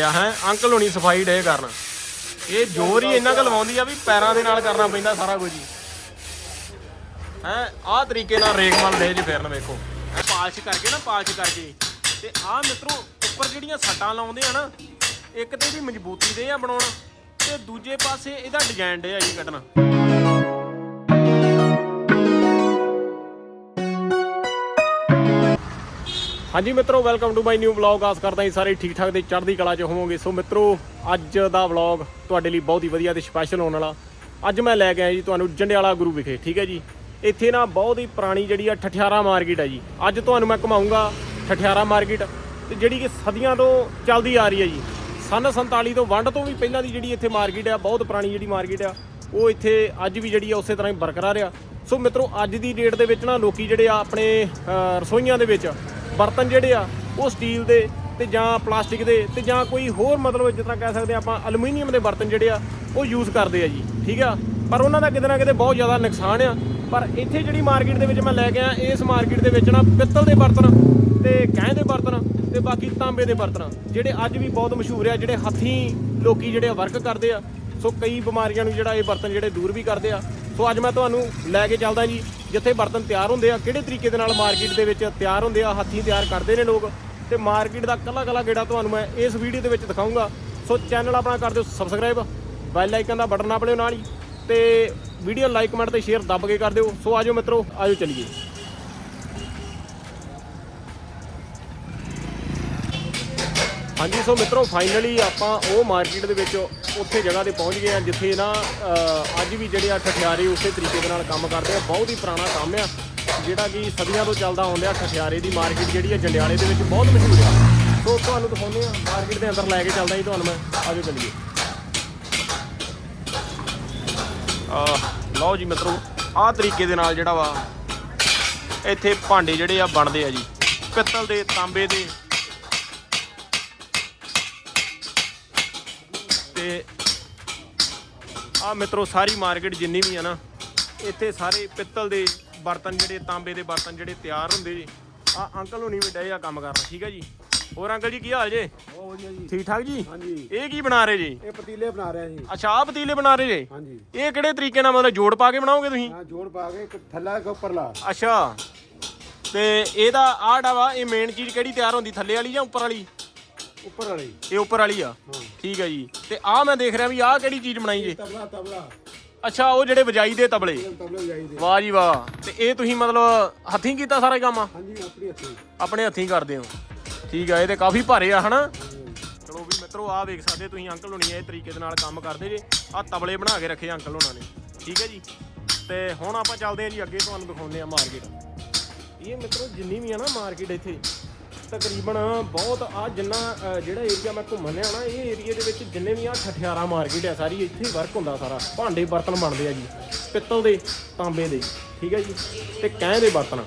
ਆ ਹੈ। ਅੰਕਲ ਹੋਣੀ ਸਫ਼ਾਈ ਡੇ ਕਰਨ। ਇਹ ਜ਼ੋਰ ਹੀ ਇੰਨਾ ਕੁ ਲਵਾਉਂਦੀ ਆ ਵੀ ਪੈਰਾਂ ਦੇ ਨਾਲ ਕਰਨਾ ਪੈਂਦਾ ਸਾਰਾ ਕੁਝ ਹੀ। ਹੈ, ਆਹ ਤਰੀਕੇ ਨਾਲ ਰੇਕ ਮਲ ਦੇ ਜੀ ਫੇਰਨ ਵੇਖੋ। ਐ ਪਾਲਿਸ਼ ਕਰਕੇ ਨਾ, ਪਾਲਿਸ਼ ਕਰਕੇ। ਤੇ ਆਹ ਮਿੱਤਰੋ, ਉੱਪਰ ਜਿਹੜੀਆਂ ਸੱਟਾਂ ਲਾਉਂਦੇ ਆ ਨਾ, ਇੱਕ ਤੇ ਇਹਦੀ ਮਜ਼ਬੂਤੀ ਦੇ ਆ ਬਣਾਉਣ ਤੇ ਦੂਜੇ ਪਾਸੇ ਇਹਦਾ ਡਿਜ਼ਾਈਨ ਡੇ ਆ ਜੀ ਕੱਢਣਾ। ਹਾਂਜੀ ਮਿੱਤਰੋ welcome to my new vlog ਆਸ ਕਰਦਾ ਹਾਂ ਸਾਰੇ ਠੀਕ ਠਾਕ ਤੇ ਚੜ੍ਹਦੀ ਕਲਾ 'ਚ ਹੋਵੋਗੇ। ਸੋ ਮਿੱਤਰੋ, ਅੱਜ ਦਾ ਵਲੌਗ ਤੁਹਾਡੇ ਲਈ ਬਹੁਤ ਹੀ ਵਧੀਆ ਤੇ ਸਪੈਸ਼ਲ ਹੋਣ ਵਾਲਾ। ਅੱਜ ਮੈਂ ਲੈ ਕੇ ਆਇਆ ਜੀ ਤੁਹਾਨੂੰ ਜੰਡਿਆਲਾ ਗੁਰੂ ਵਿਖੇ, ਠੀਕ ਹੈ ਜੀ? ਇੱਥੇ ਨਾ ਬਹੁਤ ਹੀ ਪੁਰਾਣੀ ਜਿਹੜੀ ਆ ਠਠਿਆਰਾ ਮਾਰਕੀਟ ਹੈ ਜੀ। ਅੱਜ ਤੁਹਾਨੂੰ ਮੈਂ ਘੁਮਾਉਂਗਾ ਠਠਿਆਰਾ ਮਾਰਕੀਟ। ਤੇ ਜਿਹੜੀ ਕਿ ਸਦੀਆਂ ਤੋਂ ਚੱਲਦੀ ਆ ਰਹੀ ਹੈ ਜੀ। ਸਨ 47 ਤੋਂ ਵੰਡ ਤੋਂ ਵੀ ਪਹਿਲਾਂ ਦੀ ਜਿਹੜੀ ਇੱਥੇ ਮਾਰਕੀਟ ਆ, ਬਹੁਤ ਪੁਰਾਣੀ ਜਿਹੜੀ ਮਾਰਕੀਟ ਆ, ਉਹ ਇੱਥੇ ਅੱਜ ਵੀ ਜਿਹੜੀ ਆ ਉਸੇ ਤਰ੍ਹਾਂ ਹੀ ਬਰਕਰਾਰ ਆ। ਸੋ ਮਿੱਤਰੋ, ਅੱਜ ਦੀ ਡੇਟ ਦੇ ਵਿੱਚ ਨਾ ਲੋਕੀ ਜਿਹੜੇ ਆ ਆਪਣੇ ਰਸੋਈਆਂ ਦੇ ਵਿੱਚ ਬਰਤਨ ਜਿਹੜੇ ਆ, ਉਹ ਸਟੀਲ ਦੇ ਤੇ ਜਾਂ ਪਲਾਸਟਿਕ ਦੇ ਤੇ ਜਾਂ ਕੋਈ ਹੋਰ ਮਤਲਬ ਜਿਸ ਤਰ੍ਹਾਂ ਕਹਿ ਸਕਦੇ ਆ ਆਪਾਂ ਐਲੂਮੀਨੀਅਮ ਦੇ ਬਰਤਨ ਜਿਹੜੇ ਆ, ਉਹ ਯੂਜ਼ ਕਰਦੇ ਆ ਜੀ, ਠੀਕ ਆ? ਪਰ ਉਹਨਾਂ ਦਾ ਕਿਤੇ ਨਾ ਕਿਤੇ ਬਹੁਤ ਜ਼ਿਆਦਾ ਨੁਕਸਾਨ ਆ। ਪਰ ਇੱਥੇ ਜਿਹੜੀ ਮਾਰਕੀਟ ਦੇ ਵਿੱਚ ਮੈਂ ਲੈ ਕੇ ਆਇਆ, ਇਸ ਮਾਰਕੀਟ ਦੇ ਵਿੱਚ ਨਾ ਪਿੱਤਲ ਦੇ ਬਰਤਨ ਤੇ ਕਹਿ ਦੇ ਬਰਤਨ ਤੇ ਬਾਕੀ ਤਾਂਬੇ ਦੇ ਬਰਤਨ, ਜਿਹੜੇ ਅੱਜ ਵੀ ਬਹੁਤ ਮਸ਼ਹੂਰ ਆ, ਜਿਹੜੇ ਹੱਥੀਂ ਲੋਕੀ ਜਿਹੜੇ ਵਰਕ ਕਰਦੇ ਆ। ਸੋ ਕਈ ਬਿਮਾਰੀਆਂ ਨੂੰ ਜਿਹੜਾ ਇਹ ਬਰਤਨ ਜਿਹੜੇ ਦੂਰ ਵੀ ਕਰਦੇ ਆ। ਸੋ ਅੱਜ ਮੈਂ ਤੁਹਾਨੂੰ ਲੈ ਕੇ ਚੱਲਦਾ ਜੀ, ਜਿੱਥੇ ਬਰਤਨ ਤਿਆਰ ਹੁੰਦੇ ਆ, ਕਿਹੜੇ ਤਰੀਕੇ ਦੇ ਨਾਲ ਮਾਰਕੀਟ ਦੇ ਵਿੱਚ ਤਿਆਰ ਹੁੰਦੇ ਆ, ਹੱਥੀਂ ਤਿਆਰ ਕਰਦੇ ਨੇ ਲੋਕ। ਤੇ ਮਾਰਕੀਟ ਦਾ ਕੱਲਾ ਕੱਲਾ ਗੇੜਾ ਤੁਹਾਨੂੰ ਮੈਂ ਇਸ ਵੀਡੀਓ ਦੇ ਵਿੱਚ ਦਿਖਾਉਂਗਾ ਸੋ ਚੈਨਲ ਆਪਣਾ ਕਰ ਦਿਓ ਸਬਸਕ੍ਰਾਈਬ ਬੈਲ ਆਈਕਨ ਦਾ ਬਟਨ ਆਪਣਿਓ ਨਾਲ ਹੀ। ਤੇ ਵੀਡੀਓ ਲਾਈਕ ਕਮੈਂਟ ਤੇ ਸ਼ੇਅਰ ਦੱਬ ਕੇ ਕਰ ਦਿਓ। ਸੋ ਆਜੋ ਮਿੱਤਰੋ, ਆਜੋ ਚੱਲੀਏ। ਹਾਂਜੀ, ਸੋ ਮਿੱਤਰੋ ਫਾਈਨਲੀ ਆਪਾਂ ਉਹ ਮਾਰਕੀਟ ਦੇ ਵਿੱਚ ਉੱਥੇ ਜਗ੍ਹਾ ਤੇ ਪਹੁੰਚ ਗਏ ਆ, ਜਿੱਥੇ ਨਾ ਅੱਜ ਵੀ ਜਿਹੜੇ ਆ ਠਠਿਆਰੇ ਉਸੇ ਤਰੀਕੇ ਦੇ ਨਾਲ ਕੰਮ ਕਰਦੇ ਆ। ਬਹੁਤ ਹੀ ਪੁਰਾਣਾ ਕੰਮ ਆ, ਜਿਹੜਾ ਕਿ ਸਦੀਆਂ ਤੋਂ ਚੱਲਦਾ ਆਉਂਦਾ ਠਠਿਆਰੇ ਦੀ ਮਾਰਕੀਟ ਜਿਹੜੀ ਆ ਜੰਡਿਆਲੇ ਦੇ ਵਿੱਚ ਬਹੁਤ ਮਸ਼ਹੂਰ ਆ। ਸੋ ਤੁਹਾਨੂੰ ਦਿਖਾਉਂਦੇ ਆ, ਮਾਰਕੀਟ ਦੇ ਅੰਦਰ ਲੈ ਕੇ ਚੱਲਦਾ ਜੀ ਤੁਹਾਨੂੰ ਮੈਂ, ਆਜੋ ਚੱਲੀਏ। ਆ ਲਓ ਜੀ ਮਿੱਤਰੋ, ਆਹ ਤਰੀਕੇ ਦੇ ਨਾਲ ਜਿਹੜਾ ਵਾ, ਇੱਥੇ ਭਾਂਡੇ ਜਿਹੜੇ ਆ ਬਣਦੇ ਆ ਜੀ। ਪਿੱਤਲ ਦੇ, ਤਾਂਬੇ ਦੇ ਤੇ ਆ ਮਿੱਤਰੋ ਸਾਰੀ ਮਾਰਕੀਟ ਜਿੰਨੀ ਵੀ ਆ ਨਾ ਇੱਥੇ ਸਾਰੇ ਪਿੱਤਲ ਦੇ ਬਰਤਨ ਜਿਹੜੇ ਤਾਂਬੇ ਦੇ ਬਰਤਨ ਜਿਹੜੇ ਤਿਆਰ ਹੁੰਦੇ ਜੀ ਆ ਅੰਕਲ ਹੁਣੀ ਵੀ ਡਏ ਆ ਕੰਮ ਕਰਨਾ ਠੀਕ ਹੈ ਜੀ? ਹੋਰ ਅੰਕਲ ਜੀ ਕੀ ਹਾਲ ਜੇ? ਬਹੁਤ ਵਧੀਆ ਜੀ। ਠੀਕ ਠਾਕ ਜੀ? ਹਾਂਜੀ। ਇਹ ਕੀ ਬਣਾ ਰਹੇ ਜੀ? ਇਹ ਪਤੀਲੇ ਬਣਾ ਰਿਹਾ ਜੀ। ਅੱਛਾ ਆ ਪਤੀਲੇ ਬਣਾ ਰਹੇ ਜੀ? ਹਾਂਜੀ। ਇਹ ਕਿਹੜੇ ਤਰੀਕੇ ਨਾਲ ਮਤਲਬ ਜੋੜ ਪਾ ਕੇ ਬਣਾਓਗੇ ਤੁਸੀਂ? ਹਾਂ ਜੋੜ ਪਾ ਕੇ ਇੱਕ ਥੱਲਾ ਇੱਕ ਉੱਪਰਲਾ। ਅੱਛਾ। ਤੇ ਇਹਦਾ ਆੜਾ ਵਾ ਇਹ ਮੇਨ ਚੀਜ਼ ਕਿਹੜੀ ਤਿਆਰ ਹੁੰਦੀ ਥੱਲੇ ਵਾਲੀ ਜਾਂ ਉੱਪਰ ਵਾਲੀ? ਉੱਪਰ ਵਾਲੀ। ਇਹ ਉੱਪਰ ਵਾਲੀ ਆ। ਠੀਕ ਹੈ ਜੀ। ਤੇ ਆਹ ਮੈਂ ਦੇਖ ਰਿਹਾ ਵੀ ਆਹ ਕਿਹੜੀ ਚੀਜ਼ ਬਣਾਈ ਜੇ? ਤਬਲਾ ਤਬਲਾ। ਅੱਛਾ ਉਹ ਜਿਹੜੇ ਵਜਾਈ ਦੇ ਤਬਲੇ। ਵਾਹ ਜੀ ਵਾਹ। ਤੇ ਇਹ ਤੁਸੀਂ ਮਤਲਬ ਹੱਥੀਂ ਕੀਤਾ ਸਾਰਾ ਕੰਮ? ਆ ਹਾਂਜੀ ਆਪਣੀ ਹੱਥੀ। ਆਪਣੇ ਹੱਥੀਂ ਕਰਦੇ ਹੋ। ਠੀਕ ਆ ਇਹ ਤੇ ਕਾਫੀ ਭਾਰੇ ਆ ਹਨਾ? ਚਲੋ ਵੀ ਮਿੱਤਰੋ ਆਹ ਵੇਖ ਸਕਦੇ ਤੁਸੀਂ ਅੰਕਲ ਹੋਣੀ ਇਹ ਤਰੀਕੇ ਦੇ ਨਾਲ ਕੰਮ ਕਰਦੇ ਜੇ। ਆਹ ਤਬਲੇ ਬਣਾ ਕੇ ਰੱਖੇ ਅੰਕਲ ਹੋਣਾ ਨੇ। ਠੀਕ ਹੈ ਜੀ? ਤੇ ਹੁਣ ਆਪਾਂ ਚੱਲਦੇ ਹਾਂ ਜੀ ਅੱਗੇ ਤੁਹਾਨੂੰ ਦਿਖਾਉਂਦੇ ਆ ਮਾਰਕੀਟ। ਇਹ ਮਿੱਤਰੋ ਜਿੰਨੀ ਵੀ ਆ ਨਾ ਮਾਰਕੀਟ ਇੱਥੇ ਤਕਰੀਬਨ ਬਹੁਤ ਆ ਜਿੰਨਾ ਅ, ਜਿਹੜਾ ਏਰੀਆ ਮੈਂ ਘੁੰਮਣ ਲਿਆ ਨਾ ਇਹ ਏਰੀਆ ਦੇ ਵਿੱਚ ਜਿੰਨੇ ਵੀ ਆ ਠਠਿਆਰਾ ਮਾਰਕੀਟ ਆ ਸਾਰੀ ਇੱਥੇ ਹੀ ਵਰਕ ਹੁੰਦਾ ਸਾਰਾ। ਭਾਂਡੇ ਬਰਤਨ ਬਣਦੇ ਆ ਜੀ ਪਿੱਤਲ ਦੇ ਤਾਂਬੇ ਦੇ ਠੀਕ ਹੈ ਜੀ ਤੇ ਕਹਿ ਦੇ ਬਰਤਨ।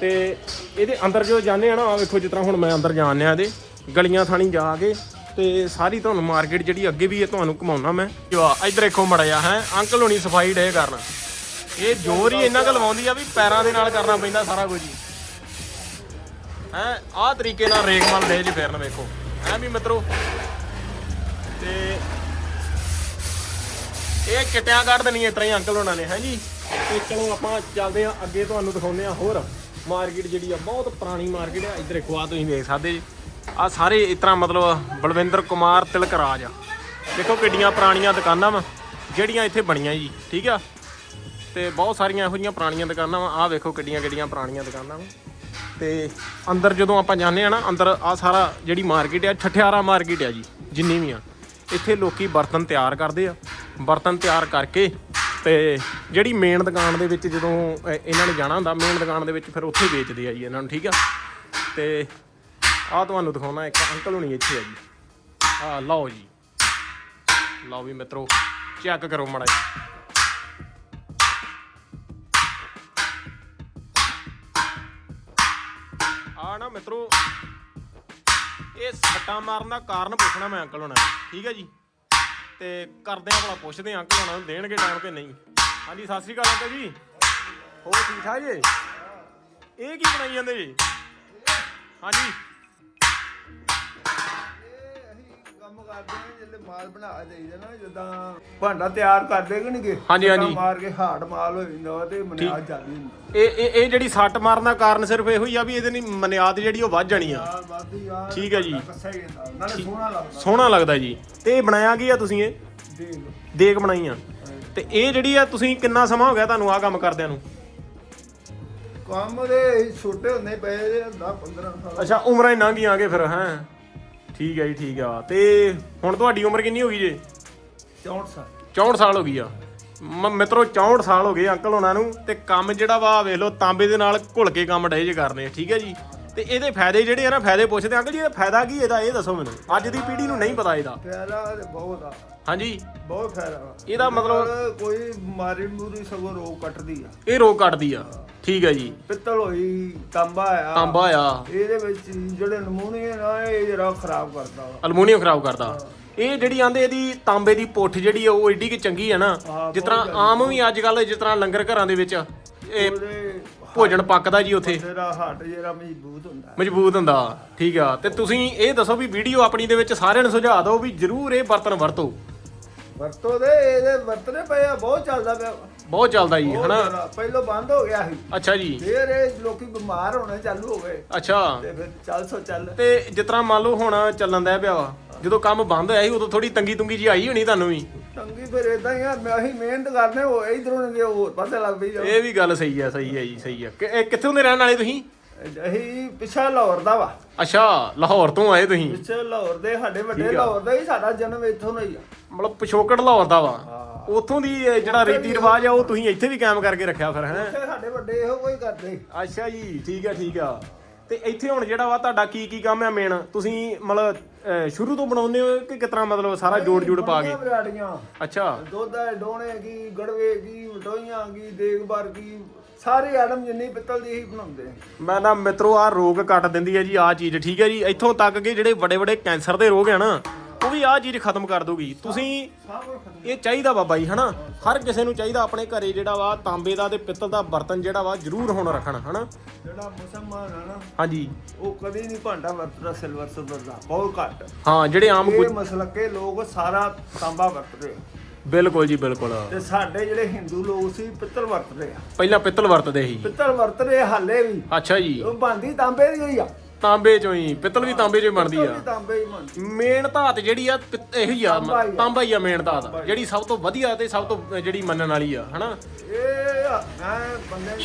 ਤੇ ਇਹਦੇ ਅੰਦਰ ਜੋ ਜਾਂਦੇ ਆ ਨਾ ਆ ਵੇਖੋ ਜਿਸ ਤਰ੍ਹਾਂ ਹੁਣ ਮੈਂ ਅੰਦਰ ਜਾਣ ਲਿਆ ਇਹਦੇ ਗਲੀਆਂ ਥਾਣੀ ਜਾ ਕੇ ਤੇ ਸਾਰੀ ਤੁਹਾਨੂੰ ਮਾਰਕੀਟ ਜਿਹੜੀ ਅੱਗੇ ਵੀ ਇਹ ਤੁਹਾਨੂੰ ਘੁਮਾਉਣਾ ਮੈਂ। ਜੋ ਆ ਇੱਧਰ ਦੇਖੋ ਮੜਿਆ ਹੈ ਅੰਕਲ ਹੋਣੀ ਸਫ਼ਾਈ ਡੇ ਕਰਨ। ਇਹ ਜ਼ੋਰ ਹੀ ਇੰਨਾ ਕੁ ਲਵਾਉਂਦੀ ਆ ਵੀ ਪੈਰਾਂ ਦੇ ਨਾਲ ਕਰਨਾ ਪੈਂਦਾ ਸਾਰਾ ਕੁਝ। ਹੀ ਹੈ, ਆਹ ਤਰੀਕੇ ਨਾਲ ਰੇਕ ਮਲ ਦੇ ਜੀ ਫੇਰਨ, ਵੇਖੋ। ਐ ਵੀ ਮਿੱਤਰੋ, ਤੇ ਇਹ ਕਿਟਿਆਂ ਕੱਢ ਦੇਣੀ ਇਸ ਹੀ ਅੰਕਲ ਹੋਣਾ ਨੇ, ਹੈ ਜੀ? ਤੇ ਚਲੋ ਆਪਾਂ ਚੱਲਦੇ ਆ ਅੱਗੇ ਤੁਹਾਨੂੰ ਦਿਖਾਉਂਦੇ ਆ ਹੋਰ ਮਾਰਕੀਟ ਜਿਹੜੀ ਆ, ਬਹੁਤ ਪੁਰਾਣੀ ਮਾਰਕੀਟ ਆ, ਇੱਧਰ ਦੇਖੋ ਆ ਤੁਸੀਂ ਵੇਖ ਸਕਦੇ ਜੀ। ਆ ਸਾਰੇ ਇਸ ਤਰ੍ਹਾਂ ਮਤਲਬ ਬਲਵਿੰਦਰ ਕੁਮਾਰ ਤਿਲਕ ਰਾਜ ਆ। ਦੇਖੋ ਕਿੱਡੀਆਂ ਪੁਰਾਣੀਆਂ ਦੁਕਾਨਾਂ ਵਾ, ਜਿਹੜੀਆਂ ਇੱਥੇ ਬਣੀਆਂ ਜੀ, ਠੀਕ ਆ? ਤੇ ਬਹੁਤ ਸਾਰੀਆਂ ਇਹੋ ਜਿਹੀਆਂ ਪੁਰਾਣੀਆਂ ਦੁਕਾਨਾਂ ਵਾ, ਆਹ ਵੇਖੋ ਕਿੱਡੀਆਂ ਕਿੱਡੀਆਂ ਪੁਰਾਣੀਆਂ ਦੁਕਾਨਾਂ ਵਾ। ਤੇ ਅੰਦਰ ਜਦੋਂ ਆਪਾਂ ਜਾਂਦੇ ਆ ਨਾ, ਅੰਦਰ ਆ ਸਾਰਾ ਜਿਹੜੀ ਮਾਰਕੀਟ ਆ, ਠਠਿਆਰਾ ਮਾਰਕੀਟ ਆ ਜੀ, ਜਿੰਨੀ ਵੀ ਆ, ਇੱਥੇ ਲੋਕੀ ਬਰਤਨ ਤਿਆਰ ਕਰਦੇ ਆ। ਬਰਤਨ ਤਿਆਰ ਕਰਕੇ ਤੇ ਜਿਹੜੀ ਮੇਨ ਦੁਕਾਨ ਦੇ ਵਿੱਚ ਜਦੋਂ ਇਹਨਾਂ ਨੇ ਜਾਣਾ ਹੁੰਦਾ ਮੇਨ ਦੁਕਾਨ ਦੇ ਵਿੱਚ ਫਿਰ ਉੱਥੇ ਵੇਚਦੇ ਆ ਜੀ ਇਹਨਾਂ ਨੂੰ, ਠੀਕ ਆ? ਤੇ ਆ ਤੁਹਾਨੂੰ ਦਿਖਾਉਣਾ ਇੱਕ ਅੰਕਲ ਹੁਣੀ ਇੱਥੇ ਆ ਜੀ। ਆ ਲਓ ਜੀ। ਲਓ ਵੀ ਮਿੱਤਰੋ ਚੈੱਕ ਕਰੋ ਮੜਾ ਮਿੱਤਰੋ, ਇਹ ਸੱਟਾਂ ਮਾਰਨ ਦਾ ਕਾਰਨ ਪੁੱਛਣਾ ਮੈਂ ਅੰਕਲ ਹੋਣਾ, ਠੀਕ ਹੈ ਜੀ? ਤੇ ਕਰਦੇ ਆ ਭਲਾ ਪੁੱਛਦੇ ਆ ਅੰਕਲ ਹੋਣਾ ਨੂੰ, ਦੇਣਗੇ ਟਾਈਮ ਕਿ ਨਹੀਂ? ਹਾਂਜੀ, ਸਤਿ ਸ੍ਰੀ ਅਕਾਲ ਅੰਕਲ ਜੀ। ਹੋਰ ਠੀਕ ਠਾਕ ਜੀ? ਇਹ ਕੀ ਬਣਾਈ ਜਾਂਦੇ ਜੀ? ਹਾਂਜੀ। ਕੰਮ ਕਰਦੇ ਨੇ ਜਿਹੜੇ ਮਾਲ ਬਣਾ ਦੇਈਦਾ ਨਾ ਜਿੱਦਾਂ ਭਾਂਡਾ ਤਿਆਰ ਕਰਦੇ ਕਿ ਨਹੀਂਗੇ ਹਾਂਜੀ, ਹਾਂਜੀ। ਮਾਰ ਕੇ ਹਾਰਡ ਮਾਲ ਹੋ ਜਾਂਦਾ ਤੇ ਮਨਿਆਦ ਜਾਂਦੀ। ਹੁੰਦੀ ਇਹ ਇਹ ਇਹ ਜਿਹੜੀ ਸੱਟ ਮਾਰਨ ਦਾ ਕਾਰਨ ਸਿਰਫ ਇਹੋ ਹੀ ਆ ਵੀ ਇਹਦੇ ਨਹੀਂ ਮਨਿਆਦ ਜਿਹੜੀ ਉਹ ਵੱਧ ਜਾਣੀ ਆ। ਯਾਰ ਵਾਦੀ ਯਾਰ ਠੀਕ ਹੈ ਜੀ। ਕੱਸਾ ਹੀ ਹੁੰਦਾ ਨਾਲੇ ਸੋਹਣਾ ਲੱਗਦਾ। ਸੋਹਣਾ ਲੱਗਦਾ ਜੀ। ਤੇ ਇਹ ਬਣਾਇਆ ਕੀ ਆ ਤੁਸੀਂ ਇਹ? ਦੇਖ ਦੇਗ ਬਣਾਈ ਆ। ਤੇ ਇਹ ਜਿਹੜੀ ਆ ਤੁਸੀਂ ਕਿੰਨਾ ਸਮਾਂ ਹੋ ਗਿਆ ਤੁਹਾਨੂੰ ਆ ਕੰਮ ਕਰਦਿਆਂ ਨੂੰ? ਕੰਮ ਦੇ ਛੋਟੇ ਹੁੰਦੇ ਪਏ ਦੇ 10 15 ਸਾਲ। ਅੱਛਾ ਉਮਰਾਂ ਹੀ ਲੰਘ ਗਈਆਂ ਆਗੇ ਫਿਰ ਹੈ? ਠੀਕ ਹੈ ਜੀ ਠੀਕ ਆ ਤੇ ਹੁਣ ਤੁਹਾਡੀ ਉਮਰ ਕਿੰਨੀ ਹੋ ਗਈ ਜੇ? 64 ਸਾਲ। 64 ਸਾਲ ਹੋ ਗਈ ਆ। ਮ- ਮਿੱਤਰੋ 64 ਸਾਲ ਹੋ ਗਏ ਅੰਕਲ ਹੋਣਾ ਨੂੰ ਤੇ ਕੰਮ ਜਿਹੜਾ ਵਾ ਵੇਖ ਲਓ ਤਾਂਬੇ ਦੇ ਨਾਲ ਘੁਲ ਕੇ ਕੰਮ ਡੇ ਜੇ ਕਰਨੇ ਠੀਕ ਹੈ ਜੀ? ਤੇ ਇਹਦੇ ਫਾਇਦੇ ਜਿਹੜੇ ਆ ਨਾ ਫਾਇਦੇ ਪੁੱਛਦੇ ਅੰਕਲ ਜੀ ਇਹਦਾ ਫਾਇਦਾ ਕੀ ਇਹਦਾ ਇਹ ਦੱਸੋ ਮੈਨੂੰ। ਅੱਜ ਦੀ ਪੀੜ੍ਹੀ ਨੂੰ ਨਹੀਂ ਪਤਾ ਇਹਦਾ। ਫਾਇਦਾ ਤੇ ਬਹੁਤ ਆ। ਹਾਂਜੀ। ਬਹੁਤ ਫਾਇਦਾ ਵਾ। ਇਹਦਾ ਮਤਲਬ- ਕੋਈ ਬਿਮਾਰੀ ਮੂਰੀ ਸਗੋਂ ਰੋਗ ਕੱਟਦੀ ਆ। ਇਹ ਰੋਗ ਕੱਟਦੀ ਆ। ਠੀਕ ਹੈ ਜੀ। ਪਿੱਤਲ ਹੋਈ ਤਾਂਬਾ ਆ। ਤਾਂਬਾ ਆ। ਇਹਦੇ ਵਿੱਚ ਜਿਹੜੇ ਨਮੂਨੇ ਨਾ ਇਹ ਜਰਾ ਖਰਾਬ ਕਰਦਾ ਵਾ। ਅਲਮੋਨੀਅਮ ਖਰਾਬ ਕਰਦਾ। ਇਹ ਜਿਹੜੀ ਆਂਦੇ ਇਹਦੀ ਤਾਂਬੇ ਦੀ ਪੁੱਠ ਜਿਹੜੀ ਆ ਉਹ ਏਡੀ ਕਿ ਚੰਗੀ ਆ ਨਾ। ਹਾਂ, ਜਿਸ ਤਰ੍ਹਾਂ ਆਮ ਵੀ ਅੱਜ ਕੱਲ ਜਿਸ ਤਰ੍ਹਾਂ ਲੰਗਰ ਘਰਾਂ ਦੇ ਵਿੱਚ ਇਹ ਉਹਦੇ ਭੋਜਨ ਪੱਕਦਾ ਜੀ ਉੱਥੇ। ਤੇਰਾ ਹੱਟ ਜਿਹੜਾ ਮਜ਼ਬੂਤ ਹੁੰਦਾ। ਮਜ਼ਬੂਤ ਹੁੰਦਾ ਠੀਕ ਆ। ਤੇ ਤੁਸੀਂ ਇਹ ਦੱਸੋ ਵੀ ਵੀਡੀਓ ਆਪਣੀ ਦੇ ਵਿੱਚ ਸਾਰਿਆਂ ਨੂੰ ਸੁਝਾਅ ਦਿਓ ਵੀ ਜਰੂਰ ਇਹ ਬਰਤਨ ਵਰਤੋ। ਵਰਤੋ ਦੇ ਇਹਦੇ ਵਰਤਨੇ ਪਏ ਆ ਬਹੁਤ ਚੱਲਦਾ ਪਿਆ। ਬਹੁਤ ਚੱਲਦਾ ਜੀ ਬਹੁਤ ਹਨਾ? ਜ਼ਿਆਦਾ। ਪਹਿਲੋਂ ਬੰਦ ਹੋ ਗਿਆ ਸੀ। ਅੱਛਾ ਜੀ। ਫੇਰ ਇਹ ਲੋਕੀ ਬਿਮਾਰ ਹੋਣੇ ਚਾਲੂ ਹੋ ਗਏ। ਅੱਛਾ। ਤੇ ਫਿਰ ਚੱਲ ਸੋ ਚੱਲ। ਤੇ ਜਿਸ ਤਰ੍ਹਾਂ ਮੰਨ ਲਓ ਹੁਣ ਚੱਲਣ ਦਾ ਪਿਆ ਵਾ ਜਦੋਂ ਕੰਮ ਬੰਦ ਹੋਇਆ ਸੀ ਉਦੋਂ ਥੋੜੀ ਤੰਗੀ ਤੁੰਗੀ ਜੀ ਆਈ ਹੋਣੀ ਤੁਹਾਨੂੰ ਵੀ? ਤੰਗੀ ਫਿਰ ਇਦਾਂ ਹੀ ਆ ਮੈਂ ਅਸੀਂ ਮਿਹਨਤ ਕਰਨੇ ਹੋ ਇਧਰੋਂ ਨੇ ਹੋਰ ਪਾਸੇ ਲੱਗ ਪਈ ਜਾਓ। ਇਹ ਵੀ ਗੱਲ ਸਹੀ ਆ ਸਹੀ ਆ ਜੀ ਸਹੀ ਆ। ਕਿ- ਇਹ ਕਿੱਥੋਂ ਦੇ ਰਹਿਣ ਵਾਲੇ ਤੁਸੀਂ? ਅਸੀਂ ਪਿਛਾ ਲਾਹੌਰ ਦਾ ਵਾ। ਅੱਛਾ ਲਾਹੌਰ ਤੋਂ ਆਏ ਤੁਸੀਂ? ਪਿਛੇ ਲਾਹੌਰ ਦੇ ਸਾਡੇ ਵੱਡੇ ਠੀਕ ਆ। ਲਾਹੌਰ ਦਾ ਹੀ ਸਾਡਾ ਜਨਮ ਇੱਥੋਂ ਦਾ ਹੀ ਆ। ਮਤਲਬ ਪਿਛੋਕੜ ਲਾਹੌਰ ਦਾ ਵਾ। ਉੱਥੋਂ ਦੀ ਇਹ ਜਿਹੜਾ ਰੀਤੀ ਰਿਵਾਜ ਆ ਉਹ ਤੁਸੀਂ ਇੱਥੇ ਵੀ ਕਾਇਮ ਕਰਕੇ ਰੱਖਿਆ ਫਿਰ ਹੈ? ਸਾਡੇ ਵੱਡੇ ਇਹੋ ਕੋਈ ਕਰਦੇ। ਅੱਛਾ ਜੀ ਠੀਕ ਆ ਠੀਕ ਆ। ਤੇ ਇੱਥੇ ਹੁਣ ਜਿਹੜਾ ਵਾ ਤੁਹਾਡਾ ਕੀ ਕੀ ਕੰਮ ਆ ਮੇਨ ਤੁਸੀਂ ਮਤਲਬ ਅਹ, ਸ਼ੁਰੂ ਤੋਂ ਬਣਾਉਂਦੇ ਹੋ ਕਿ ਕਿਤਨਾ ਮਤਲਬ ਸਾਰਾ ਜੋੜ ਜੋੜ ਪਾ ਕੇ? ਅੱਛਾ। ਦੁੱਧ ਹੈ ਡੋਣੇ ਕੀ ਗੜਵੇ ਕੀ ਵਟੋਈਆਂ ਕੀ ਦੇਗਬਾਰ ਕੀ ਸਾਰੇ ਆਈਟਮ ਜਿੰਨੀ ਪਿੱਤਲ ਦੀ ਹੀ ਬਣਾਉਂਦੇ। ਮੈਂ ਨਾ ਮਿੱਤਰੋ ਆ ਰੋਗ ਕੱਟ ਦਿੰਦੀ ਹੈ ਜੀ ਆ ਚੀਜ਼। ਠੀਕ ਹੈ ਜੀ ਇੱਥੋਂ ਤੱਕ ਕਿ ਜਿਹੜੇ ਵੱਡੇ ਵੱਡੇ ਕੈਂਸਰ ਦੇ ਰੋਗ ਆ ਨਾ ਉਹ ਵੀ ਆ ਚੀਜ਼ ਖਤਮ ਕਰ ਦੋਗੀ ਤੁਸੀਂ। ਇਹ ਚਾਹੀਦਾ ਬਾਬਾ ਜੀ ਹਨਾ? ਹਰ ਕਿਸੇ ਨੂੰ ਚਾਹੀਦਾ ਆਪਣੇ ਘਰੇ ਜਿਹੜਾ ਵਾ ਤਾਂਬੇ ਦਾ ਤੇ ਪਿੱਤਲ ਦਾ ਬਰਤਨ ਜਿਹੜਾ ਵਾ ਜ਼ਰੂਰ ਹੁਣ ਰੱਖਣ ਹਨਾ? ਜਿਹੜਾ ਮੁਸਲਮਾਨ ਆ ਨਾ ਹਾਂਜੀ। ਉਹ ਕਦੀ ਨਹੀਂ ਭਾਂਡਾ ਵਰਤਦਾ ਸਿਲਵਰ ਸਿਲਵਰ ਦਾ ਬਹੁਤ ਘੱਟ। ਹਾਂ ਜਿਹੜੇ ਆਮ ਇਹ ਮਸਲਕੇ ਲੋਕ ਸਾਰਾ ਤਾਂਬਾ ਵਰਤਦੇ ਆ। ਬਿਲਕੁਲ ਜੀ ਬਿਲਕੁਲ। ਤੇ ਸਾਡੇ ਜਿਹੜੇ ਹਿੰਦੂ ਲੋਕ ਸੀ ਪਿੱਤਲ ਵਰਤਦੇ ਆ। ਪਹਿਲਾਂ ਪਿੱਤਲ ਵਰਤਦੇ ਸੀ। ਪਿੱਤਲ ਵਰਤਦੇ ਹਾਲੇ ਵੀ। ਅੱਛਾ ਜੀ। ਉਹ ਬੰਦੀ ਤਾਂਬੇ ਦੀ ਹੋਈ ਆ। ਤਾਂਬੇ ਚੋਂ ਹੀ ਪਿੱਤਲ ਵੀ ਤਾਂਬੇ ਚੋਂ ਹੀ ਬਣਦੀ ਆ। ਵੀ ਤਾਂਬੇ ਹੀ ਬਣਦੀ ਮੇਨ ਧਾਤ ਜਿਹੜੀ ਆ ਪਿੱਤ- ਇਹੀ ਆ ਤਾਂਬਾ ਹੀ ਆ। ਤਾਂਬਾ ਹੀ ਆ ਮੇਨ ਧਾਤ ਜਿਹੜੀ ਸਭ ਤੋਂ ਵਧੀਆ ਤੇ ਸਭ ਤੋਂ ਜਿਹੜੀ ਮੰਨਣ ਵਾਲੀ ਆ ਹਨਾ? ਇਹ ਬੰਦੇ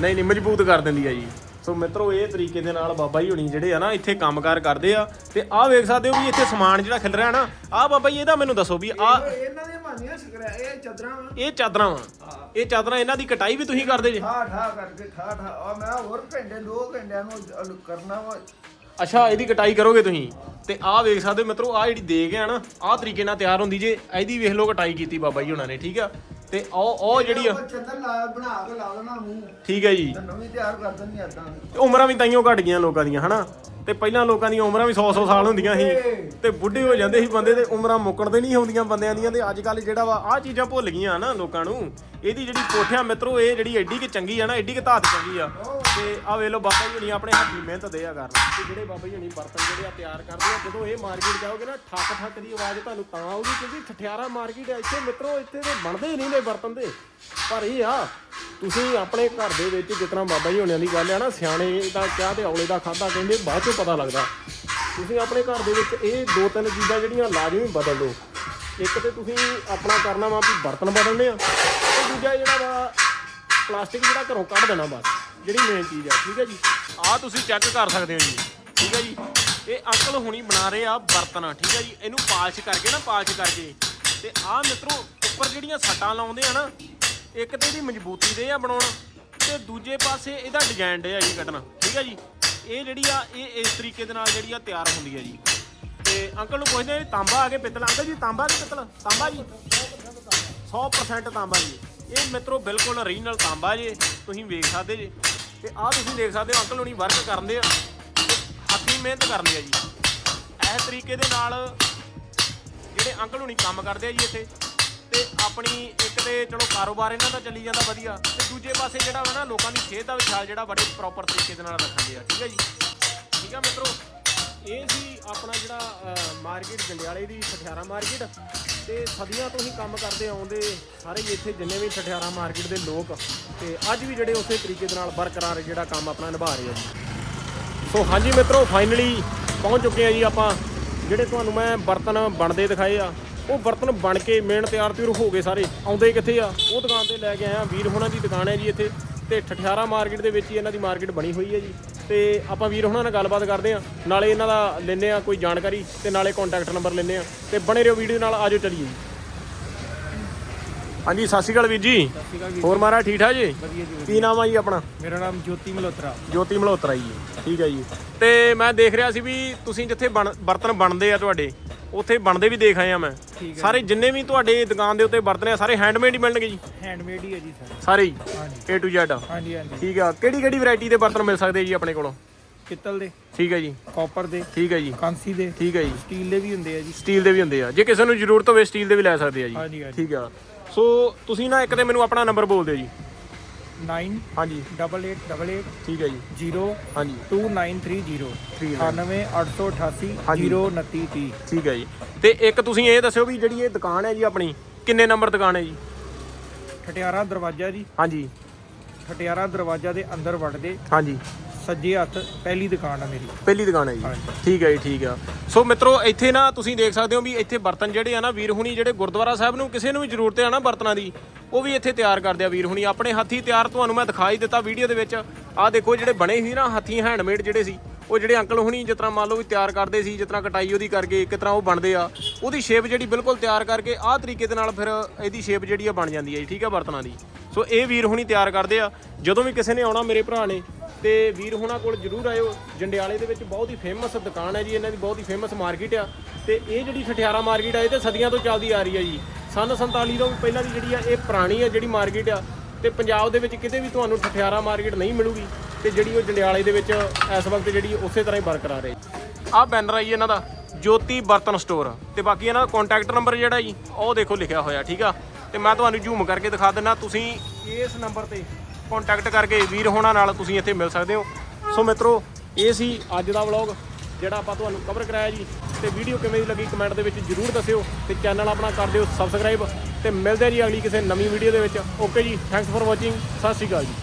ਨਹੀਂ ਨਹੀਂ ਮਜ਼ਬੂਤ ਕਰ ਦਿੰਦੀ ਆ ਜੀ। ਸੋ ਮਿੱਤਰੋ ਇਹ ਤਰੀਕੇ ਦੇ ਨਾਲ ਬਾਬਾ ਜੀ ਹੁਣੀ ਜਿਹੜੇ ਆ ਨਾ ਇੱਥੇ ਕੰਮਕਾਰ ਕਰਦੇ ਆ। ਤੇ ਆਹ ਵੇਖ ਸਕਦੇ ਹੋ ਵੀ ਇੱਥੇ ਸਮਾਨ ਜਿਹੜਾ ਖਿਲ ਰਿਹਾ ਨਾ ਆਹ ਬਾਬਾ ਜੀ ਇਹਦਾ ਮੈਨੂੰ ਦੱਸੋ ਵੀ ਆ ਇਹ- ਇਹਨਾਂ ਦੀਆਂ ਸਕਰਾ ਇਹ ਚਦਰਾਂ ਵਾ। ਇਹ ਚਾਦਰਾਂ ਵਾ? ਇਹ ਚਾਦਰਾਂ ਇਹਨਾਂ ਦੀ ਕਟਾਈ ਵੀ ਤੁਸੀਂ ਕਰਦੇ ਜੇ? ਠਾ ਠਾ ਕਰਕੇ ਠਾ ਠਾ ਆ ਮੈਂ ਹੋਰ ਘੰਟੇ ਦੋ ਘੰਟਿਆਂ ਨੂੰ ਕਰਨਾ ਵਾ। ਅੱਛਾ ਇਹਦੀ ਕਟਾਈ ਕਰੋਗੇ ਤੁਸੀਂ? ਤੇ ਆਹ ਵੇਖ ਸਕਦੇ ਹੋ ਮਿੱਤਰੋ ਆਹ ਜਿਹੜੀ ਦੇਗ ਆ ਨਾ ਆਹ ਤਰੀਕੇ ਨਾਲ ਤਿਆਰ ਹੁੰਦੀ ਜੇ। ਇਹਦੀ ਵੇਖ ਲਓ ਕਟਾਈ ਕੀਤੀ ਬਾਬਾ ਜੀ ਹੁਣਾਂ ਨੇ ਠੀਕ ਆ? ਤੇ ਉਹ ਉਹ ਜਿਹੜੀ ਆ ਚਦਰ ਲਾ ਬਣਾ ਕੇ ਲਾ ਦੇਣਾ ਮੂੰਹ। ਠੀਕ ਹੈ ਜੀ। ਨਵੀਂ ਤਿਆਰ ਕਰ ਦਿੰਦੀ ਤੇ ਉਮਰਾਂ ਵੀ ਤਾਈਓ ਘਟ ਗਈਆਂ ਲੋਕਾਂ ਦੀਆਂ ਹਨਾ? ਤੇ ਪਹਿਲਾਂ ਲੋਕਾਂ ਦੀਆਂ ਉਮਰਾਂ ਵੀ 100-100 ਸਾਲ ਹੁੰਦੀਆਂ ਸੀ। ਤੇ ਬੁੱਢੇ ਹੋ ਜਾਂਦੇ ਸੀ ਬੰਦੇ ਤੇ ਉਮਰਾਂ ਮੁੱਕਣ ਤੇ ਨਹੀਂ ਹੁੰਦੀਆਂ ਬੰਦਿਆਂ ਦੀਆਂ। ਤੇ ਅੱਜ ਕੱਲ ਜਿਹੜਾ ਵਾ ਆਹ ਚੀਜ਼ਾਂ ਭੁੱਲ ਗਈਆਂ ਨਾ ਲੋਕਾਂ ਨੂੰ। ਇਹਦੀ ਜਿਹੜੀ ਕੋਠਿਆ ਮਿੱਤਰੋ, ਇਹ ਜਿਹੜੀ ਐਡੀ ਕਿ ਚੰਗੀ ਆ ਨਾ, ਐਡੀ ਕਿ ਧਾਤ ਚੰਗੀ ਆ। ਤੇ ਆ ਵੇਖ ਲਓ ਬਾਬਾ ਜੀ ਹੁਣੀ ਆਪਣੇ ਹੱਥੀ ਮਿਹਨਤ ਦੇ ਆ ਕਰਨ। ਤੇ ਜਿਹੜੇ ਬਾਬਾ ਜੀ ਹੁਣੀ ਬਰਤਨ ਜਿਹੜੇ ਆ ਤਿਆਰ ਕਰਦੇ ਆ, ਜਦੋਂ ਇਹ ਮਾਰਕੀਟ ਜਾਓਗੇ ਨਾ ਠੱਕ ਠੱਕ ਦੀ ਆਵਾਜ਼ ਤੁਹਾਨੂੰ ਤਾਂ ਆਊਗੀ ਕਿਉਂਕਿ ਠਠਿਆਰਾ ਮਾਰਕੀਟ ਆ, ਇੱਥੇ ਮਿੱਤਰੋ, ਇੱਥੇ ਦੇ ਬਣਦੇ ਹੀ ਨਹੀਂ ਨੇ ਬਰਤਨ ਦੇ ਪਰ ਇਹ ਆ, ਤੁਸੀਂ ਆਪਣੇ ਘਰ ਦੇ ਵਿੱਚ ਜਿਤਨਾ ਬਾਬਾ ਜੀ ਹੋਣਿਆਂ ਦੀ ਗੱਲ ਆ ਨਾ, ਸਿਆਣੇ ਦਾ ਚਾਹ ਤੇ ਔਲੇ ਦਾ ਖਾਦਾ ਕਹਿੰਦੇ, ਬਾਅਦ ਚੋਂ ਪਤਾ ਲੱਗਦਾ। ਤੁਸੀਂ ਆਪਣੇ ਘਰ ਦੇ ਵਿੱਚ ਇਹ ਦੋ ਤਿੰਨ ਚੀਜ਼ਾਂ ਜਿਹੜੀਆਂ ਲਾਜ਼ਮੀ ਬਦਲ ਦਿਓ। ਇੱਕ ਤੇ ਤੁਸੀਂ ਆਪਣਾ ਕਰਨਾ ਵਾ ਵੀ ਬਰਤਨ ਬਦਲਣੇ ਆ ਦੂਜਾ ਜਿਹੜਾ ਵਾ ਪਲਾਸਟਿਕ ਜਿਹੜਾ ਘਰੋਂ ਕੱਢ ਦੇਣਾ ਬਸ, ਜਿਹੜੀ ਮੇਨ ਚੀਜ਼ ਆ, ਠੀਕ ਹੈ ਜੀ? ਆਹ ਤੁਸੀਂ ਚੈੱਕ ਕਰ ਸਕਦੇ ਹੋ ਜੀ, ਠੀਕ ਹੈ ਜੀ? ਇਹ ਅੰਕਲ ਹੁਣੀ ਬਣਾ ਰਹੇ ਆ ਬਰਤਨ, ਠੀਕ ਹੈ ਜੀ? ਇਹਨੂੰ ਪਾਲਿਸ਼ ਕਰਕੇ ਨਾ, ਪਾਲਿਸ਼ ਕਰਕੇ। ਤੇ ਆਹ ਮਿੱਤਰੋ, ਉੱਪਰ ਜਿਹੜੀਆਂ ਸੱਟਾਂ ਲਾਉਂਦੇ ਆ ਨਾ, ਇੱਕ ਤੇ ਇਹਦੀ ਮਜ਼ਬੂਤੀ ਦੇ ਆ ਬਣਾਉਣਾ, ਤੇ ਦੂਜੇ ਪਾਸੇ ਇਹਦਾ ਡਿਜ਼ਾਈਨ ਦੇ ਆ ਜੀ ਕੱਢਣਾ, ਠੀਕ ਹੈ ਜੀ? ਇਹ ਜਿਹੜੀ ਆ, ਇਹ ਇਸ ਤਰੀਕੇ ਦੇ ਨਾਲ ਜਿਹੜੀ ਆ ਤਿਆਰ ਹੁੰਦੀ ਹੈ ਜੀ। ਤੇ ਅੰਕਲ ਨੂੰ ਪੁੱਛਦੇ ਤਾਂਬਾ ਆ ਕੇ ਪਿੱਤਲ? ਅੰਕਲ ਜੀ, ਤਾਂਬਾ ਕਿ ਪਿੱਤਲ? ਤਾਂਬਾ ਜੀ? 100% ਤਾਂਬਾ ਜੀ। ਇਹ ਮਿੱਤਰੋ ਬਿਲਕੁਲ ਓਰੀਜਨਲ ਤਾਂਬਾ ਜੇ, ਤੁਸੀਂ ਵੇਖ ਸਕਦੇ ਜੇ। ਤੇ ਆਹ ਤੁਸੀਂ ਦੇਖ ਸਕਦੇ ਹੋ ਅੰਕਲ ਹੁਣੀ ਵਰਕ ਕਰਦੇ ਆ। ਤੇ ਹੱਥੀਂ ਮਿਹਨਤ ਕਰਦੇ ਆ ਜੀ। ਇਸ ਤਰੀਕੇ ਦੇ ਨਾਲ ਜਿਹੜੇ ਅੰਕਲ ਹੁਣੀ ਕੰਮ ਕਰਦੇ ਆ ਜੀ ਇੱਥੇ। ਤੇ ਆਪਣੀ ਇੱਕ ਤੇ ਚਲੋ ਕਾਰੋਬਾਰ ਇਹਨਾਂ ਦਾ ਚੱਲੀ ਜਾਂਦਾ ਵਧੀਆ। ਤੇ ਦੂਜੇ ਪਾਸੇ ਜਿਹੜਾ ਵਾ ਨਾ, ਲੋਕਾਂ ਦੀ ਸਿਹਤ ਦਾ ਵੀ ਜਿਹੜਾ ਬੜੇ ਪ੍ਰੋਪਰ ਤਰੀਕੇ ਦੇ ਨਾਲ ਰੱਖਦੇ ਆ। ਠੀਕ ਹੈ ਜੀ? ਠੀਕ ਆ ਮਿੱਤਰੋ? ਇਹ ਸੀ ਆਪਣਾ ਜਿਹੜਾ ਮਾਰਕੀਟ ਜੰਡਿਆਲੇ ਦੀ ਠਠਿਆਰਾ ਮਾਰਕੀਟ ਤੇ ਸਦੀਆਂ ਤੋਂ ਹੀ ਕੰਮ ਕਰਦੇ ਆਉਂਦੇ ਸਾਰੇ ਹੀ ਇੱਥੇ ਜਿੰਨੇ ਵੀ ਠਠਿਆਰਾ ਮਾਰਕੀਟ ਦੇ ਲੋਕ ਤੇ ਅੱਜ ਵੀ ਜਿਹੜੇ ਉਸੇ ਤਰੀਕੇ ਦੇ ਨਾਲ ਬਰਕਰਾਰ ਜਿਹੜਾ ਕੰਮ ਆਪਣਾ ਨਿਭਾ ਰਹੇ ਆ ਜੀ। ਸੋ ਹਾਂਜੀ ਮਿੱਤਰੋ ਫਾਈਨਲੀ ਪਹੁੰਚ ਚੁੱਕੇ ਆ ਜੀ ਆਪਾਂ। ਜਿਹੜੇ ਤੁਹਾਨੂੰ ਮੈਂ ਬਰਤਨ ਬਣਦੇ ਦਿਖਾਏ ਆ, ਉਹ ਬਰਤਨ ਬਣ ਕੇ ਮੇਨ ਤਿਆਰ ਤਿਉਰ ਹੋ ਗਏ ਸਾਰੇ। ਆਉਂਦੇ ਕਿੱਥੇ ਆ? ਉਹ ਦੁਕਾਨ ਤੇ ਲੈ ਕੇ ਆਇਆ ਵੀਰ ਹੋਣਾ ਦੀ ਦੁਕਾਨ ਹੈ ਜੀ ਇੱਥੇ। ਤੇ ਠਠਿਆਰਾ ਮਾਰਕੀਟ ਦੇ ਵਿੱਚ ਹੀ ਇਹਨਾਂ ਦੀ ਮਾਰਕੀਟ ਬਣੀ ਹੋਈ ਹੈ ਜੀ। ਤੇ ਆਪਾਂ ਵੀਰ ਹੋਣਾ ਨਾਲ ਗੱਲਬਾਤ ਕਰਦੇ ਆ ਨਾਲੇ ਇਹਨਾਂ ਦਾ ਲੈਨੇ ਆ ਕੋਈ ਜਾਣਕਾਰੀ ਤੇ ਨਾਲੇ ਕੰਟੈਕਟ ਨੰਬਰ ਲੈਨੇ ਆ ਤੇ ਬਣੇ ਰਹੋ ਵੀਡੀਓ ਨਾਲ ਆਜੋ ਚੱਲੀਏ ਜੀ। ਹਾਂਜੀ ਸਤਿ ਸ਼੍ਰੀ ਅਕਾਲ ਵੀਰ ਜੀ। ਹੋਰ ਮਾਰਾ ਠੀਕ ਠਾਕ ਜੀ? ਕੀ ਨਾਮ ਆ ਜੀ ਆਪਣਾ? ਮੇਰਾ ਨਾਮ ਜੋਤੀ ਮਲਹੋਤਰਾ। ਜੋਤੀ ਮਲਹੋਤਰਾ ਜੀ ਠੀਕ ਹੈ ਜੀ। ਤੇ ਮੈਂ ਦੇਖ ਰਿਹਾ ਸੀ ਵੀ ਤੁਸੀਂ ਜਿੱਥੇ ਬਰਤਨ ਬਣਦੇ ਆ ਤੁਹਾਡੇ ਉੱਥੇ ਬਣਦੇ ਵੀ ਦੇਖ ਆਏ ਆ ਮੈਂ ਸਾਰੇ ਜਿੰਨੇ ਵੀ ਤੁਹਾਡੇ ਦੁਕਾਨ ਦੇ ਉੱਤੇ ਬਰਤਨ ਆ ਸਾਰੇ ਹੈਂਡਮੇਡ ਹੀ ਮਿਲਣਗੇ ਜੀ। ਹੈਂਡਮੇਡ ਹੀ ਹੈ ਜੀ ਸਰ। ਸਾਰੇ ਹੀ? ਹਾਂਜੀ। A to Z ਹਾਂਜੀ ਹਾਂਜੀ। ਠੀਕ ਆ। ਕਿਹੜੀ ਕਿਹੜੀ ਵੈਰਾਈਟੀ ਦੇ ਬਰਤਨ ਮਿਲ ਸਕਦੇ ਜੀ ਆਪਣੇ ਕੋਲੋਂ? ਪਿੱਤਲ ਦੇ। ਠੀਕ ਹੈ ਜੀ। ਕਾਪਰ ਦੇ। ਠੀਕ ਹੈ ਜੀ। ਕਾਂਸੀ ਦੇ। ਠੀਕ ਹੈ ਜੀ। ਸਟੀਲ ਦੇ ਵੀ ਹੁੰਦੇ ਆ ਜੀ। ਸਟੀਲ ਦੇ ਵੀ ਹੁੰਦੇ ਆ। ਜੇ ਕਿਸੇ ਨੂੰ ਜ਼ਰੂਰਤ ਹੋਵੇ ਸਟੀਲ ਦੇ ਵੀ ਲੈ ਸਕਦੇ ਆ ਜੀ। ਹਾਂਜੀ ਹਾਂਜੀ। ਠੀਕ ਆ। ਸੋ ਤੁਸੀਂ ਨਾ ਇੱਕ ਤੇ ਮੈਨੂੰ ਆਪਣਾ ਨੰਬਰ ਬੋਲ ਦਿਓ ਜੀ। 9 ਹਾਂਜੀ। 8888 ਠੀਕ ਹੈ ਜੀ। 0 ਹਾਂਜੀ। 2930 ਠੀਕ 98888 ਹਾਂਜੀ। 02930 ਠੀਕ ਹੈ ਜੀ। ਤੇ ਇੱਕ ਤੁਸੀਂ ਇਹ ਦੱਸਿਓ ਵੀ ਜਿਹੜੀ ਇਹ ਦੁਕਾਨ ਹੈ ਜੀ ਆਪਣੀ ਕਿੰਨੇ ਨੰਬਰ ਦੁਕਾਨ ਹੈ ਜੀ? ਠਟਿਆਰਾ ਦਰਵਾਜ਼ਾ ਜੀ। ਹਾਂਜੀ। ਠਟਿਆਰਾ ਦਰਵਾਜ਼ਾ ਦੇ ਅੰਦਰ ਵੜਦੇ। ਹਾਂਜੀ। ਸੱਜੇ ਹੱਥ ਪਹਿਲੀ ਦੁਕਾਨ ਆ ਮੇਰੀ। ਪਹਿਲੀ ਦੁਕਾਨ ਹੈ ਜੀ। ਠੀਕ ਹੈ ਜੀ ਠੀਕ ਆ। ਸੋ ਮਿੱਤਰੋ ਇੱਥੇ ਨਾ ਤੁਸੀਂ ਦੇਖ ਸਕਦੇ ਹੋ ਵੀ ਇੱਥੇ ਬਰਤਨ ਜਿਹੜੇ ਆ ਨਾ ਵੀਰ ਹੁਣੀ ਜਿਹੜੇ ਗੁਰਦੁਆਰਾ ਸਾਹਿਬ ਨੂੰ ਕਿਸੇ ਨੂੰ ਵੀ ਜ਼ਰੂਰਤ ਹੈ ਨਾ ਬਰਤਨਾਂ ਦੀ ਉਹ ਵੀ ਇੱਥੇ ਤਿਆਰ ਕਰਦੇ ਆ ਵੀਰ ਹੁਣੀ। ਆਪਣੇ ਹੱਥੀ ਤਿਆਰ ਤੁਹਾਨੂੰ ਮੈਂ ਦਿਖਾਈ ਦਿੱਤਾ ਵੀਡੀਓ ਦੇ ਵਿੱਚ। ਆਹ ਦੇਖੋ ਜਿਹੜੇ ਬਣੇ ਸੀ ਨਾ ਹੱਥੀ ਹੈਂਡਮੇਡ ਜਿਹੜੇ ਸੀ ਉਹ ਜਿਹੜੇ ਅੰਕਲ ਹੁਣੀ ਜਿਸ ਤਰ੍ਹਾਂ ਮੰਨ ਲਓ ਵੀ ਤਿਆਰ ਕਰਦੇ ਸੀ ਜਿਸ ਤਰ੍ਹਾਂ ਕਟਾਈ ਉਹਦੀ ਕਰਕੇ ਕਿਸ ਤਰ੍ਹਾਂ ਉਹ ਬਣਦੇ ਆ ਉਹਦੀ ਸ਼ੇਪ ਜਿਹੜੀ ਬਿਲਕੁਲ ਤਿਆਰ ਕਰਕੇ ਆਹ ਤਰੀਕੇ ਦੇ ਨਾਲ ਫਿਰ ਇਹਦੀ ਸ਼ੇਪ ਜਿਹੜੀ ਆ ਬਣ ਜਾਂਦੀ ਹੈ ਜੀ ਠੀਕ ਆ ਬਰਤਨਾਂ ਦੀ। ਸੋ ਇਹ ਵੀਰ ਹੁਣੀ ਤਿਆਰ ਕਰਦੇ ਆ। ਜਦੋਂ ਵੀ ਕਿਸੇ ਨੇ ਆਉਣਾ ਮੇਰੇ ਭਰਾ ਨੇ ਤੇ ਵੀਰ ਹੋਣਾ ਕੋਲ ਜਰੂਰ ਆਇਓ। ਜੰਡਿਆਲੇ ਦੇ ਵਿੱਚ ਬਹੁਤ ਹੀ ਫੇਮਸ ਦੁਕਾਨ ਹੈ ਜੀ, ਇਹਨਾਂ ਦੀ ਬਹੁਤ ਹੀ ਫੇਮਸ ਮਾਰਕੀਟ ਆ। ਤੇ ਇਹ ਜਿਹੜੀ ਠਠਿਆਰਾ ਮਾਰਕੀਟ ਆ, ਇਹ ਤੇ ਸਦੀਆਂ ਤੋਂ ਚੱਲਦੀ ਆ ਰਹੀ ਹੈ ਜੀ। ਸੰਨ 47 ਤੋਂ ਪਹਿਲਾਂ ਦੀ ਜਿਹੜੀ ਆ, ਇਹ ਪੁਰਾਣੀ ਆ ਜਿਹੜੀ ਮਾਰਕੀਟ ਆ। ਤੇ ਪੰਜਾਬ ਦੇ ਵਿੱਚ ਕਿਤੇ ਵੀ ਤੁਹਾਨੂੰ ਠਠਿਆਰਾ ਮਾਰਕੀਟ ਨਹੀਂ ਮਿਲੂਗੀ। ਤੇ ਜਿਹੜੀ ਉਹ ਜੰਡਿਆਲੇ ਦੇ ਵਿੱਚ ਇਸ ਵਕਤ ਜਿਹੜੀ ਉਸੇ ਤਰ੍ਹਾਂ ਹੀ ਬਰਕਰਾਰ ਹੈ ਆਹ ਬੈਨਰ ਆਈ ਇਹਨਾਂ ਦਾ, ਜੋਤੀ ਬਰਤਨ ਸਟੋਰ ਤੇ ਬਾਕੀ ਇਹਨਾਂ ਦਾ ਕੰਟੈਕਟ ਨੰਬਰ ਜਿਹੜਾ ਜੀ, ਉਹ ਦੇਖੋ ਲਿਖਿਆ ਹੋਇਆ, ਠੀਕ ਆ? ਤੇ ਮੈਂ ਤੁਹਾਨੂੰ ਜ਼ੂਮ ਕਰਕੇ ਦਿਖਾ ਦਿੰਦਾ ਤੁਸੀਂ ਇਸ ਨੰਬਰ ਤੇ ਕੰਟੈਕਟ ਕਰਕੇ ਵੀਰ ਹੋਣਾ ਨਾਲ ਤੁਸੀਂ ਇੱਥੇ ਮਿਲ ਸਕਦੇ ਹੋ। ਸੋ ਮਿੱਤਰੋ, ਇਹ ਸੀ ਅੱਜ ਦਾ ਵਲੌਗ ਜਿਹੜਾ ਆਪਾਂ ਤੁਹਾਨੂੰ ਕਵਰ ਕਰਾਇਆ ਜੀ। ਤੇ ਵੀਡੀਓ ਕਿਵੇਂ ਦੀ ਲੱਗੀ ਕਮੈਂਟ ਦੇ ਵਿੱਚ ਜਰੂਰ ਦੱਸਿਓ ਤੇ ਚੈਨਲ ਆਪਣਾ ਕਰ ਦਿਓ ਸਬਸਕ੍ਰਾਈਬ ਤੇ ਮਿਲਦੇ ਜੀ ਅਗਲੀ ਕਿਸੇ ਨਵੀਂ ਵੀਡੀਓ ਦੇ ਵਿੱਚ। ਓਕੇ ਜੀ ਥੈਂਕਸ ਫॉर ਵਾਚਿੰਗ ਸਤਿ ਸ਼੍ਰੀ ਅਕਾਲ ਜੀ।